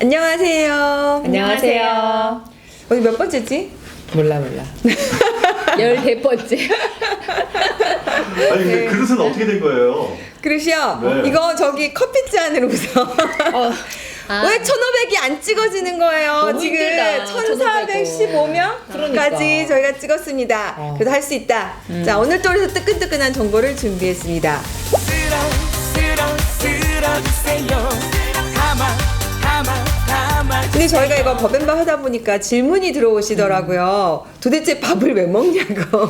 안녕하세요. 안녕하세요. 오늘 몇 번째지? 몰라 몰라. 열네 번째. 아니 근데 그릇은 어떻게 된 거예요? 그릇이요. 네. 이거 저기 커피잔으로서 어. 아. 왜 1,500이 안 찍어지는 거예요? 너무 지금 힘들다, 1,415명까지 그러니까. 저희가 찍었습니다. 어. 그래도 할 수 있다. 자, 오늘 또 그래서 뜨끈뜨끈한 정보를 준비했습니다. 쓰러 쓰러 쓰러 주세요 담아 담아 담아 근데 저희가 이거 법앤밥 하다 보니까 질문이 들어오시더라고요. 도대체 밥을 왜 먹냐고.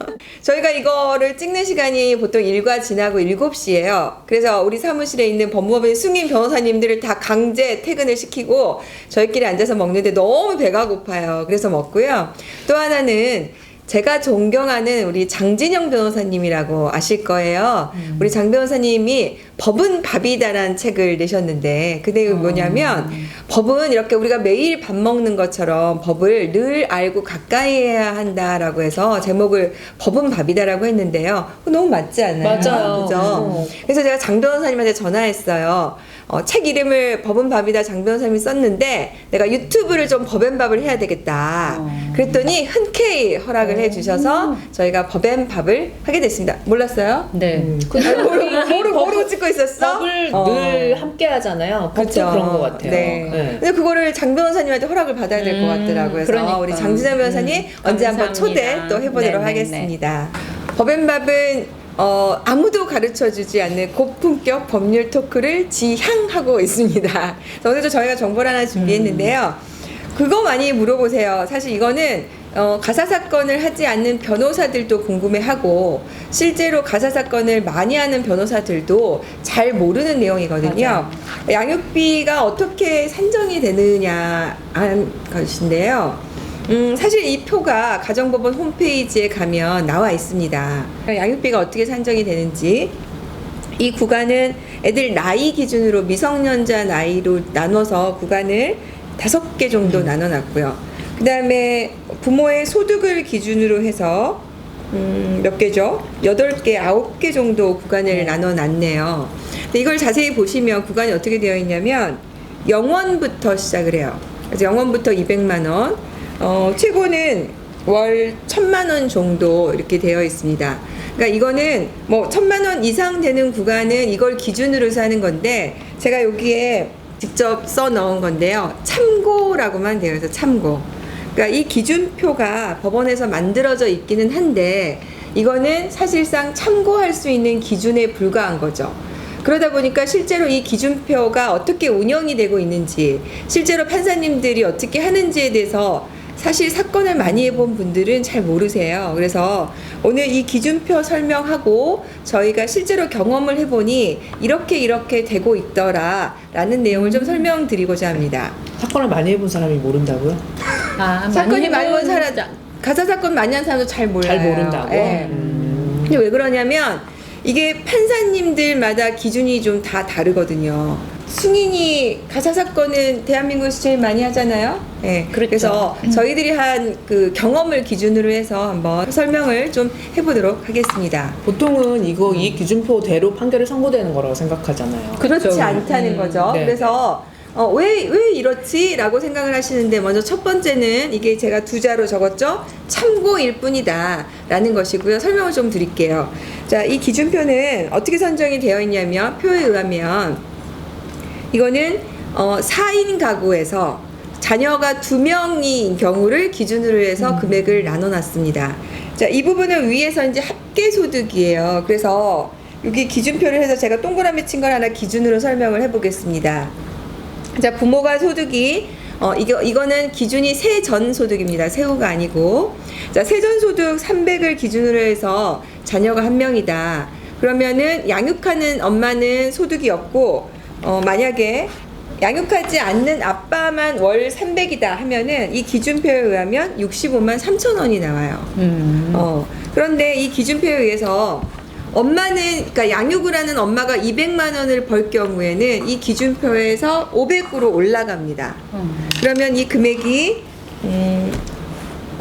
저희가 이거를 찍는 시간이 보통 일과 지나고 7시예요. 그래서 우리 사무실에 있는 법무법인 승인 변호사님들을 다 강제 퇴근을 시키고 저희끼리 앉아서 먹는데 너무 배가 고파요. 그래서 먹고요. 또 하나는 제가 존경하는 우리 장진영 변호사님이라고 아실 거예요. 우리 장 변호사님이 법은 밥이다라는 책을 내셨는데 그 내용이 뭐냐면 법은 이렇게 우리가 매일 밥 먹는 것처럼 법을 늘 알고 가까이 해야 한다라고 해서 제목을 법은 밥이다라고 했는데요. 너무 맞지 않아요? 맞아요. 그죠? 어. 그래서 제가 장 변호사님한테 전화했어요. 어, 책 이름을 법은 밥이다 장 변호사님이 썼는데 내가 유튜브를 좀 법앤밥을 해야 되겠다. 어. 그랬더니 흔쾌히 허락을 해주셔서 저희가 법앤밥을 하게 됐습니다. 몰랐어요? 네. 그 아니, 모르고, 이 모르고, 법- 모르고 찍고 있었어? 법을 어. 늘 함께 하잖아요. 법도 그쵸. 그런 것 같아요. 네. 네. 근데 그거를 장 변호사님한테 허락을 받아야 될것 음, 같더라고요. 그래서 그러니까. 우리 장진아 변호사님 음, 언제 한번 초대 감사합니다. 또 해보도록 네네네. 하겠습니다. 법앤밥은 어, 아무도 가르쳐 주지 않는 고품격 법률 토크를 지향하고 있습니다. 그래서 오늘도 저희가 정보를 하나 준비했는데요. 그거 많이 물어보세요. 사실 이거는 어, 가사 사건을 하지 않는 변호사들도 궁금해하고 실제로 가사 사건을 많이 하는 변호사들도 잘 모르는 내용이거든요. 양육비가 어떻게 산정이 되느냐 한 것인데요. 음, 사실 이 표가 가정법원 홈페이지에 가면 나와 있습니다. 양육비가 어떻게 산정이 되는지 이 구간은 애들 나이 기준으로 미성년자 나이로 나눠서 구간을 다섯 개 정도 나눠놨고요. 그 다음에 부모의 소득을 기준으로 해서 음, 몇 개죠? 여덟 개, 아홉 개 정도 구간을 나눠 놨네요. 근데 이걸 자세히 보시면 구간이 어떻게 되어 있냐면 영원부터 시작을 해요. 그래서 영원부터 200만 원, 어, 최고는 월 천만 원 정도 이렇게 되어 있습니다. 그러니까 이거는 뭐 천만 원 이상 되는 구간은 이걸 기준으로 하는 건데 제가 여기에 직접 써 넣은 건데요. 참고라고만 되어 있어요. 참고. 그러니까 이 기준표가 법원에서 만들어져 있기는 한데 이거는 사실상 참고할 수 있는 기준에 불과한 거죠. 그러다 보니까 실제로 이 기준표가 어떻게 운영이 되고 있는지, 실제로 판사님들이 어떻게 하는지에 대해서 사실 사건을 많이 해본 분들은 잘 모르세요. 그래서 오늘 이 기준표 설명하고 저희가 실제로 경험을 해보니 이렇게 이렇게 되고 있더라 라는 내용을 좀 설명드리고자 합니다. 사건을 많이 해본 사람이 모른다고요? 아, 사건이 많이 사람, 가사 사건 많이 한 사람도 잘 몰라요. 잘 모른다고. 예. 음. 근데 왜 그러냐면 이게 판사님들마다 기준이 좀 다 다르거든요. 승인이 가사 사건은 대한민국에서 제일 많이 하잖아요. 예. 그렇죠. 그래서 저희들이 한 그 경험을 기준으로 해서 한번 설명을 좀 해보도록 하겠습니다. 보통은 이거 이 기준표대로 판결이 선고되는 거라고 생각하잖아요. 그렇지? 않다는 음, 거죠. 네. 그래서 어, 왜, 왜 이렇지? 라고 생각을 하시는데 먼저 첫 번째는 이게 제가 두 자로 적었죠? 참고일 뿐이다. 라는 것이고요. 설명을 좀 드릴게요. 자, 이 기준표는 어떻게 선정이 되어 있냐면 표에 의하면 이거는 어, 4인 가구에서 자녀가 두 명인 경우를 기준으로 해서 금액을 나눠 놨습니다. 자, 이 부분은 위에서 이제 합계 소득이에요. 그래서 여기 기준표를 해서 제가 동그라미 친 걸 하나 기준으로 설명을 해 보겠습니다. 자, 부모가 소득이 어 이거 이거는 기준이 세전 소득입니다. 세후가 아니고. 자, 세전 소득 300을 기준으로 해서 자녀가 한 명이다. 그러면은 양육하는 엄마는 소득이 없고 어 만약에 양육하지 않는 아빠만 월 300이다 하면은 이 기준표에 의하면 65만 3천 원이 나와요. 음. 어, 그런데 이 기준표에 의해서 엄마는 그러니까 양육을 하는 엄마가 200만 원을 벌 경우에는 이 기준표에서 500으로 올라갑니다. 그러면 이 금액이 음,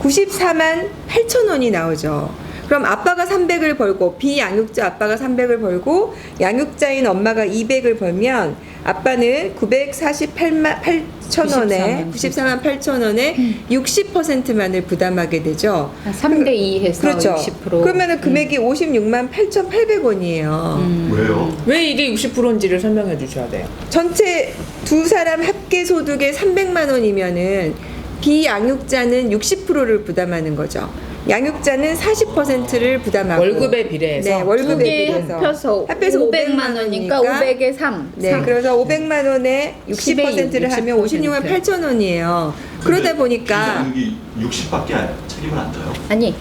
94만 8천 원이 나오죠. 그럼 아빠가 300을 벌고 비양육자 아빠가 300을 벌고 양육자인 엄마가 200을 벌면 아빠는 948만 8천 원에 94만 8천 원에 60%만을 부담하게 되죠. 3대 2 해서 그렇죠. 60%. 그러면은 금액이 56만 8,800원이에요. 음. 왜요? 왜 이게 60%인지를 설명해 주셔야 돼요. 전체 두 사람 합계 소득의 300만 원이면은 비양육자는 60%를 부담하는 거죠. 양육자는 40%를 부담하고 월급에 비례해서? 네, 월급에 두개 비례해서 합해서, 합해서 500만 원이니까 500에 3. 네, 그래서 500만 원에 60%를 하면 56만 8천 원이에요. 그러다 보니까 여기 60밖에 책임을 안 져요? 아니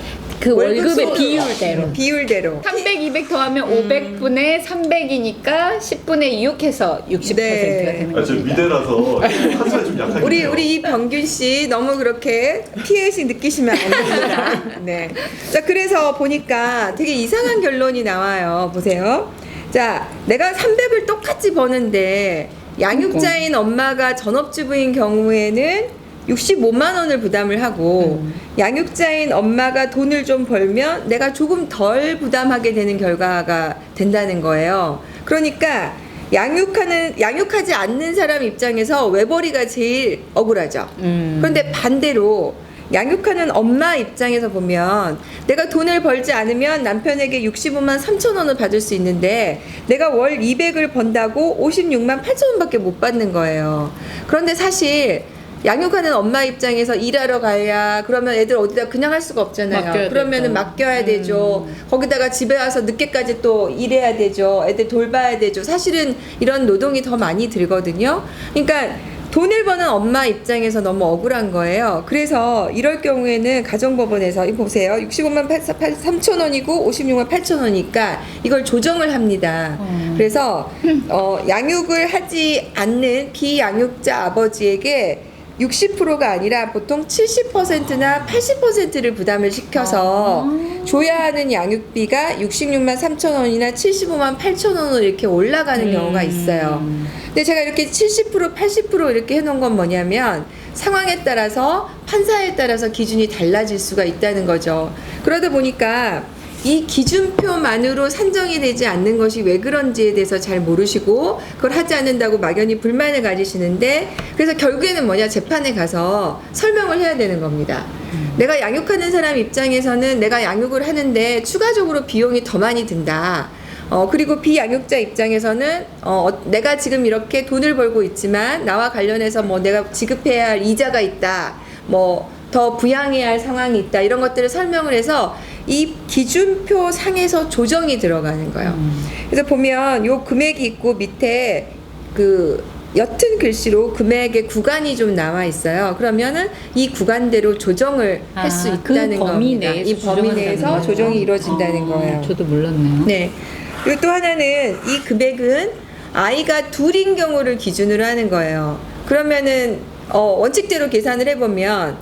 그 월급 월급의 소득. 비율대로. 비율대로 300, 200 더하면 500분의 300이니까 10분의 6 해서 60%가 네. 되는 아, 저 겁니다. 미대라서 한수가 좀 약하긴 우리 해요. 우리 이 병균 씨 너무 그렇게 피해식 느끼시면 안 됩니다. 네. 자 그래서 보니까 되게 이상한 결론이 나와요. 보세요. 자 내가 300을 똑같이 버는데 양육자인 엄마가 전업주부인 경우에는 65만 원을 부담을 하고 양육자인 엄마가 돈을 좀 벌면 내가 조금 덜 부담하게 되는 결과가 된다는 거예요. 그러니까 양육하는 양육하지 않는 사람 입장에서 외벌이가 제일 억울하죠. 음. 그런데 반대로 양육하는 엄마 입장에서 보면 내가 돈을 벌지 않으면 남편에게 65만 3천 원을 받을 수 있는데 내가 월 200을 번다고 56만 8천 원밖에 못 받는 거예요. 그런데 사실 양육하는 엄마 입장에서 일하러 가야 그러면 애들 어디다 그냥 할 수가 없잖아요. 맡겨야 그러면은 되죠. 맡겨야 되죠. 거기다가 집에 와서 늦게까지 또 일해야 되죠. 애들 돌봐야 되죠. 사실은 이런 노동이 더 많이 들거든요. 그러니까 돈을 버는 엄마 입장에서 너무 억울한 거예요. 그래서 이럴 경우에는 가정법원에서 이 보세요. 65만 3천 원이고 56만 8천 원이니까 이걸 조정을 합니다. 그래서 어, 양육을 하지 않는 비양육자 아버지에게 60%가 아니라 보통 70%나 80%를 부담을 시켜서 줘야 하는 양육비가 66만 3천 원이나 75만 8천 원으로 이렇게 올라가는 경우가 있어요. 근데 제가 이렇게 70% 80% 이렇게 해놓은 건 뭐냐면 상황에 따라서 판사에 따라서 기준이 달라질 수가 있다는 거죠. 그러다 보니까 이 기준표만으로 산정이 되지 않는 것이 왜 그런지에 대해서 잘 모르시고 그걸 하지 않는다고 막연히 불만을 가지시는데 그래서 결국에는 뭐냐 재판에 가서 설명을 해야 되는 겁니다. 내가 양육하는 사람 입장에서는 내가 양육을 하는데 추가적으로 비용이 더 많이 든다. 어, 그리고 비양육자 입장에서는 어, 어, 내가 지금 이렇게 돈을 벌고 있지만 나와 관련해서 뭐 내가 지급해야 할 이자가 있다. 뭐 더 부양해야 할 상황이 있다. 이런 것들을 설명을 해서 이 기준표 상에서 조정이 들어가는 거예요. 그래서 보면 요 금액이 있고 밑에 그 옅은 글씨로 금액의 구간이 좀 나와 있어요. 그러면은 이 구간대로 조정을 할수 아, 그 있다는 범위 겁니다. 이 범위 내에서? 조정이 이루어진다는 아, 거예요. 저도 몰랐네요. 네. 그리고 또 하나는 이 금액은 아이가 둘인 경우를 기준으로 하는 거예요. 그러면은 어, 원칙대로 계산을 해보면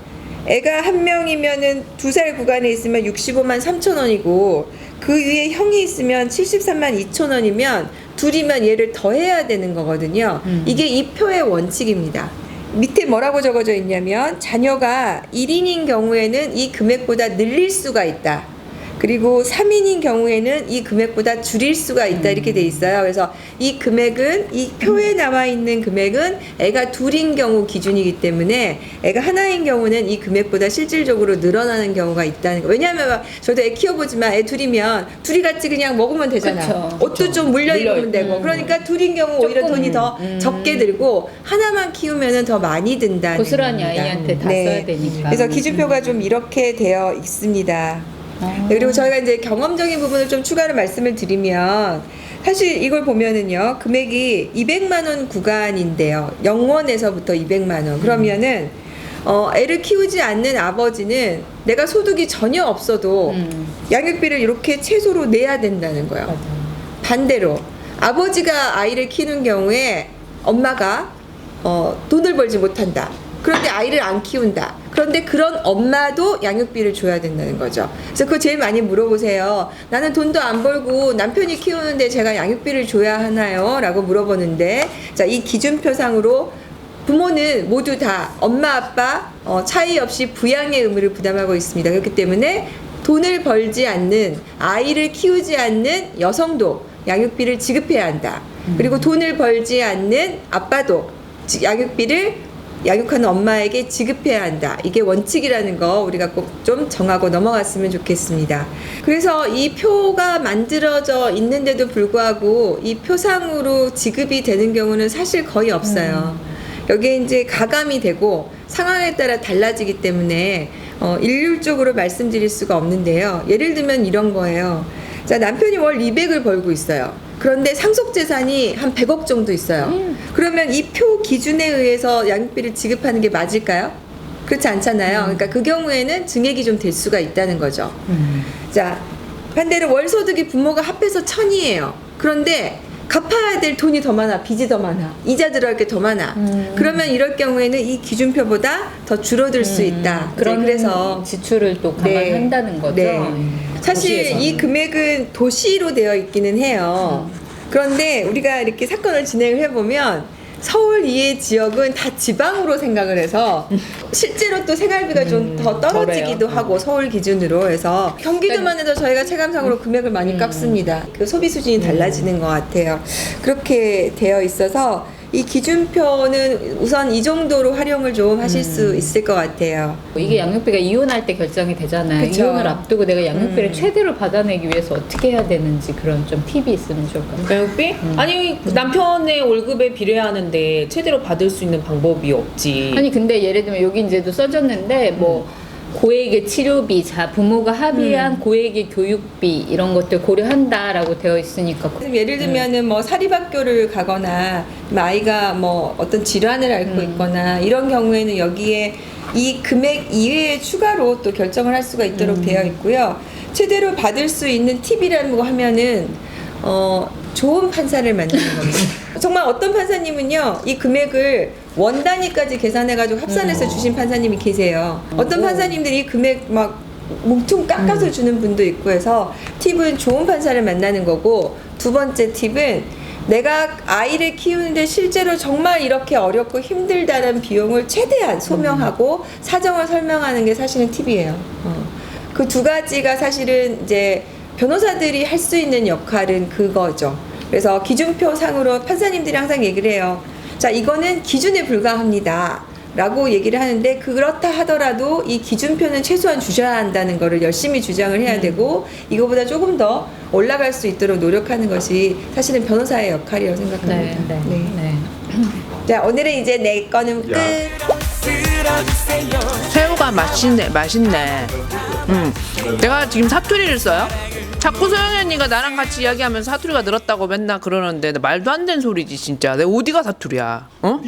애가 한 명이면은 두 살 구간에 있으면 65만 3천 원이고 그 위에 형이 있으면 73만 2천 원이면 둘이면 얘를 더해야 되는 거거든요. 이게 이 표의 원칙입니다. 밑에 뭐라고 적어져 있냐면 자녀가 1인인 경우에는 이 금액보다 늘릴 수가 있다. 그리고 3인인 경우에는 이 금액보다 줄일 수가 있다 이렇게 돼 있어요. 그래서 이 금액은 이 표에 나와 있는 금액은 애가 둘인 경우 기준이기 때문에 애가 하나인 경우는 이 금액보다 실질적으로 늘어나는 경우가 있다는 거. 왜냐하면 막 저도 애 키워보지만 애 둘이면 둘이 같이 그냥 먹으면 되잖아요. 그쵸. 옷도 좀 물려 입으면 물려 되고. 그러니까 둘인 경우 오히려 조금, 돈이 더 적게 들고 하나만 키우면은 더 많이 든다는 고스란히 겁니다. 아이한테 다 네. 써야 되니까. 그래서 기준표가 좀 이렇게 되어 있습니다. 아. 네, 그리고 저희가 이제 경험적인 부분을 좀 추가로 말씀을 드리면 사실 이걸 보면은요 금액이 200만 원 구간인데요 영원에서부터 200만 원 그러면은 어, 애를 키우지 않는 아버지는 내가 소득이 전혀 없어도 음. 양육비를 이렇게 최소로 내야 된다는 거예요. 반대로 아버지가 아이를 키우는 경우에 엄마가 어, 돈을 벌지 못한다. 그런데 아이를 안 키운다. 그런데 그런 엄마도 양육비를 줘야 된다는 거죠. 그래서 그거 제일 많이 물어보세요. 나는 돈도 안 벌고 남편이 키우는데 제가 양육비를 줘야 하나요? 라고 물어보는데, 자, 이 기준표상으로 부모는 모두 다 엄마, 아빠 어, 차이 없이 부양의 의무를 부담하고 있습니다. 그렇기 때문에 돈을 벌지 않는 아이를 키우지 않는 여성도 양육비를 지급해야 한다. 그리고 돈을 벌지 않는 아빠도 지- 양육비를 양육하는 엄마에게 지급해야 한다. 이게 원칙이라는 거 우리가 꼭 좀 정하고 넘어갔으면 좋겠습니다. 그래서 이 표가 만들어져 있는데도 불구하고 이 표상으로 지급이 되는 경우는 사실 거의 없어요. 여기에 이제 가감이 되고 상황에 따라 달라지기 때문에 어, 일률적으로 말씀드릴 수가 없는데요. 예를 들면 이런 거예요. 자, 남편이 월 200을 벌고 있어요. 그런데 상속 재산이 한 100억 정도 있어요. 그러면 이 표 기준에 의해서 양육비를 지급하는 게 맞을까요? 그렇지 않잖아요. 그러니까 그 경우에는 증액이 좀 될 수가 있다는 거죠. 자, 반대로 월 소득이 부모가 합해서 천이에요. 그런데 갚아야 될 돈이 더 많아, 빚이 더 많아, 이자 들어갈 게 더 많아. 그러면 이럴 경우에는 이 기준표보다 더 줄어들 수 있다. 그런 네, 그래서 지출을 또 네. 감안한다는 거죠. 네. 사실 도시에서는. 이 금액은 도시로 되어 있기는 해요. 그런데 우리가 이렇게 사건을 진행을 해보면 서울 이외 지역은 다 지방으로 생각을 해서 실제로 또 생활비가 좀 더 떨어지기도 덜해요. 하고 서울 기준으로 해서 경기도만 해도 저희가 체감상으로 금액을 많이 깎습니다. 그 소비 수준이 달라지는 것 같아요. 그렇게 되어 있어서 이 기준표는 우선 이 정도로 활용을 좀 하실 수 있을 것 같아요. 이게 양육비가 이혼할 때 결정이 되잖아요. 그쵸. 이혼을 앞두고 내가 양육비를 음. 최대로 받아내기 위해서 어떻게 해야 되는지 그런 좀 팁이 있으면 좋을 것 같아요. 양육비? 아니 남편의 월급에 비례하는데 최대로 받을 수 있는 방법이 없지. 아니 근데 예를 들면 여기 이제도 써졌는데 뭐 고액의 치료비, 자 부모가 합의한 고액의 교육비 이런 것들 고려한다라고 되어 있으니까. 예를 들면은 뭐 사립학교를 가거나 뭐 아이가 뭐 어떤 질환을 앓고 있거나 이런 경우에는 여기에 이 금액 이외에 추가로 또 결정을 할 수가 있도록 되어 있고요. 최대로 받을 수 있는 팁이라는 거 하면은 어 좋은 판사를 만드는 겁니다. 정말 어떤 판사님은요 이 금액을 원 단위까지 계산해가지고 합산해서 주신 판사님이 계세요. 어떤 판사님들이 이 금액 막 뭉퉁 깎아서 주는 분도 있고 해서 팁은 좋은 판사를 만나는 거고 두 번째 팁은 내가 아이를 키우는데 실제로 정말 이렇게 어렵고 힘들다는 비용을 최대한 소명하고 사정을 설명하는 게 사실은 팁이에요. 그두 가지가 사실은 이제 변호사들이 할 수 있는 역할은 그거죠. 그래서 기준표 상으로 판사님들이 항상 얘기를 해요. 자, 이거는 기준에 불과합니다. 라고 얘기를 하는데 그렇다 하더라도 이 기준표는 최소한 주셔야 한다는 거를 열심히 주장을 해야 되고 이거보다 조금 더 올라갈 수 있도록 노력하는 것이 사실은 변호사의 역할이라고 생각합니다. 네, 네, 네. 네. 자, 오늘은 이제 내 거는 끝. 새우가 맛있네, 맛있네. 음, 내가 지금 사투리를 써요? 자꾸 소영이 언니가 나랑 같이 이야기하면서 사투리가 늘었다고 맨날 그러는데 말도 안 되는 소리지 진짜. 내가 어디가 사투리야? 어?